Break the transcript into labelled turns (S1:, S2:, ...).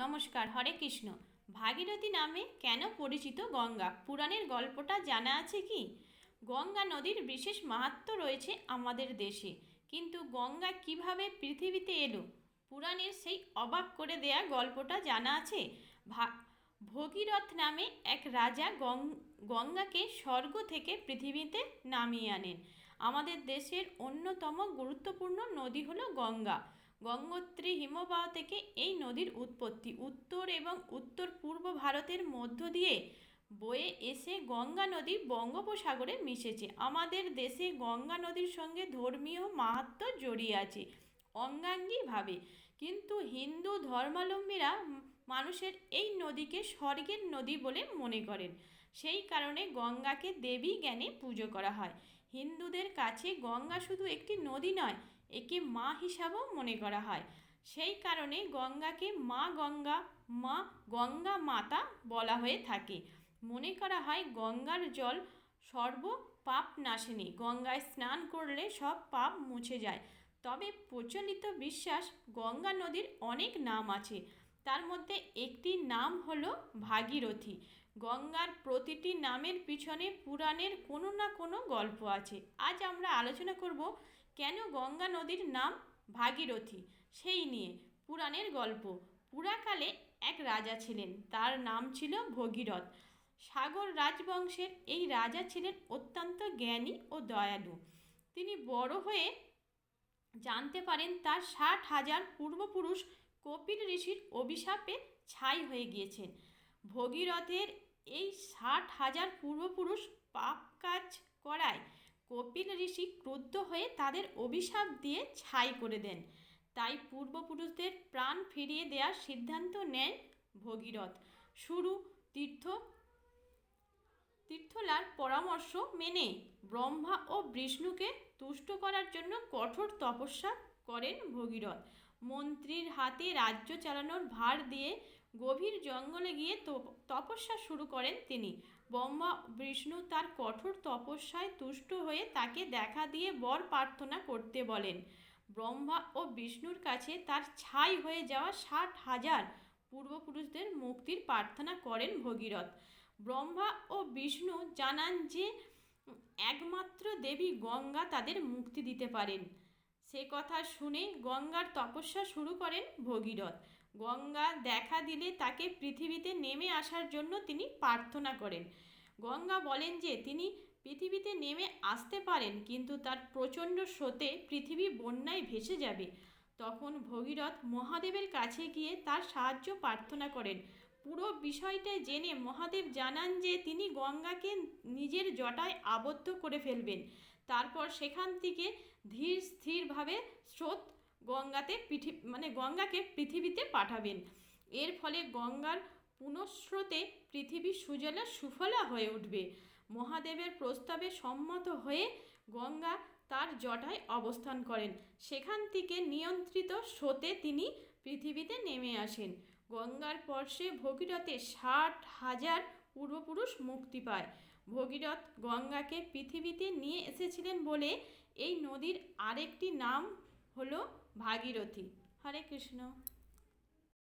S1: নমস্কার, হরে কৃষ্ণ। ভাগীরথী নামে কেন পরিচিত গঙ্গা? পুরাণের গল্পটা জানা আছে কি? গঙ্গা নদীর বিশেষ মাহাত্ম্য রয়েছে আমাদের দেশে। কিন্তু গঙ্গা কীভাবে পৃথিবীতে এলো? পুরাণের সেই অবাক করে দেয়া গল্পটা জানা আছে? ভগীরথ নামে এক রাজা গঙ্গাকে স্বর্গ থেকে পৃথিবীতে নামিয়ে আনেন। আমাদের দেশের অন্যতম গুরুত্বপূর্ণ নদী হলো গঙ্গা। গঙ্গোত্রী হিমবাহ থেকে এই নদীর উৎপত্তি উত্তর এবং উত্তর পূর্ব ভারতের মধ্য দিয়ে বয়ে এসে গঙ্গা নদী বঙ্গোপসাগরে মিশেছে। আমাদের দেশে গঙ্গা নদীর সঙ্গে ধর্মীয় মাহাত্ম্য জড়িয়ে আছে, অঙ্গাঙ্গিভাবে। কিন্তু হিন্দু ধর্মাবলম্বীরা মানুষের এই নদীকে স্বর্গের নদী বলে মনে করেন। সেই কারণে গঙ্গাকে দেবী জ্ঞানে পুজো করা হয়। হিন্দুদের কাছে গঙ্গা শুধু একটি নদী নয় একে মা হিসাবেও মনে করা হয়। সেই কারণে গঙ্গাকে মা গঙ্গা মা গঙ্গা মাতা বলা হয়ে থাকে। মনে করা হয় গঙ্গার জল সর্ব পাপ নাশিনী গঙ্গায় স্নান করলে সব পাপ মুছে যায়। তবে প্রচলিত বিশ্বাস গঙ্গা নদীর অনেক নাম আছে। তার মধ্যে একটি নাম হলো ভাগীরথী। গঙ্গার প্রতিটি নামের পিছনে পুরাণের কোনো না কোনো গল্প আছে। আজ আমরা আলোচনা করব কেন গঙ্গা নদীর নাম ভাগীরথী? সেই নিয়ে পুরাণের গল্প। পুরাকালে এক রাজা ছিলেন, তার নাম ছিল ভগীরথ। সাগর রাজবংশের এই রাজা ছিলেন অত্যন্ত জ্ঞানী ও দয়ালু। তিনি বড় হয়ে জানতে পারেন তার ষাট হাজার পূর্বপুরুষ কপিল ঋষির অভিশাপে ছাই হয়ে গিয়েছেন। ভগীরথের এই ষাট হাজার পূর্বপুরুষ পাপ কাজ করায় কপিল ঋষি ক্রুদ্ধ হয়ে তাদের অভিশাপ দিয়ে ছাই করে দেন। তাই পূর্বপুরুষদের প্রাণ ফিরিয়ে দেওয়ার সিদ্ধান্ত নেন ভগীরথ। শুরু তীর্থ, তীর্থলার পরামর্শ মেনে ব্রহ্মা ও বিষ্ণুকে তুষ্ট করার জন্য কঠোর তপস্যা করেন ভগীরথ। মন্ত্রীর হাতে রাজ্য চালানোর ভার দিয়ে গভীর জঙ্গলে গিয়ে তপ- তপস্যা শুরু করেন তিনি। ব্রহ্মা বিষ্ণু তার কঠোর তপস্যায় তুষ্ট হয়ে তাকে দেখা দিয়ে বর প্রার্থনা করতে বলেন। ব্রহ্মা ও বিষ্ণুর কাছে তার ছাই হয়ে যাওয়া ষাট হাজার পূর্বপুরুষদের মুক্তির প্রার্থনা করেন ভগীরথ। ব্রহ্মা ও বিষ্ণু জানান যে, একমাত্র দেবী গঙ্গা তাদের মুক্তি দিতে পারেন। সে কথা শুনে গঙ্গার তপস্যা শুরু করেন ভগীরথ। গঙ্গা দেখা দিলে তাকে পৃথিবীতে নেমে আসার জন্য তিনি প্রার্থনা করেন। গঙ্গা বলেন যে, তিনি পৃথিবীতে নেমে আসতে পারেন, কিন্তু তার প্রচণ্ড স্রোতে পৃথিবী বন্যায় ভেসে যাবে। তখন ভগীরথ মহাদেবের কাছে গিয়ে তার সাহায্য প্রার্থনা করেন। পুরো বিষয়টা জেনে মহাদেব জানান যে, তিনি গঙ্গাকে নিজের জটায় আবদ্ধ করে ফেলবেন। তারপর সেখান থেকে ধীর স্থিরভাবে স্রোত গঙ্গাতে পৃথি মানে গঙ্গাকে পৃথিবীতে পাঠাবেন? এর ফলে গঙ্গার পুনঃস্রোতে পৃথিবী সুজলা সুফলা হয়ে উঠবে। মহাদেবের প্রস্তাবে সম্মত হয়ে গঙ্গা তার জটায় অবস্থান করেন। সেখান থেকে নিয়ন্ত্রিত স্রোতে তিনি পৃথিবীতে নেমে আসেন। গঙ্গার পর্শে ভগীরথে ষাট হাজার পূর্বপুরুষ মুক্তি পায়। ভগীরথ গঙ্গাকে পৃথিবীতে নিয়ে এসেছিলেন বলে এই নদীর আরেকটি নাম হলো ভাগীরথী। হরে কৃষ্ণ।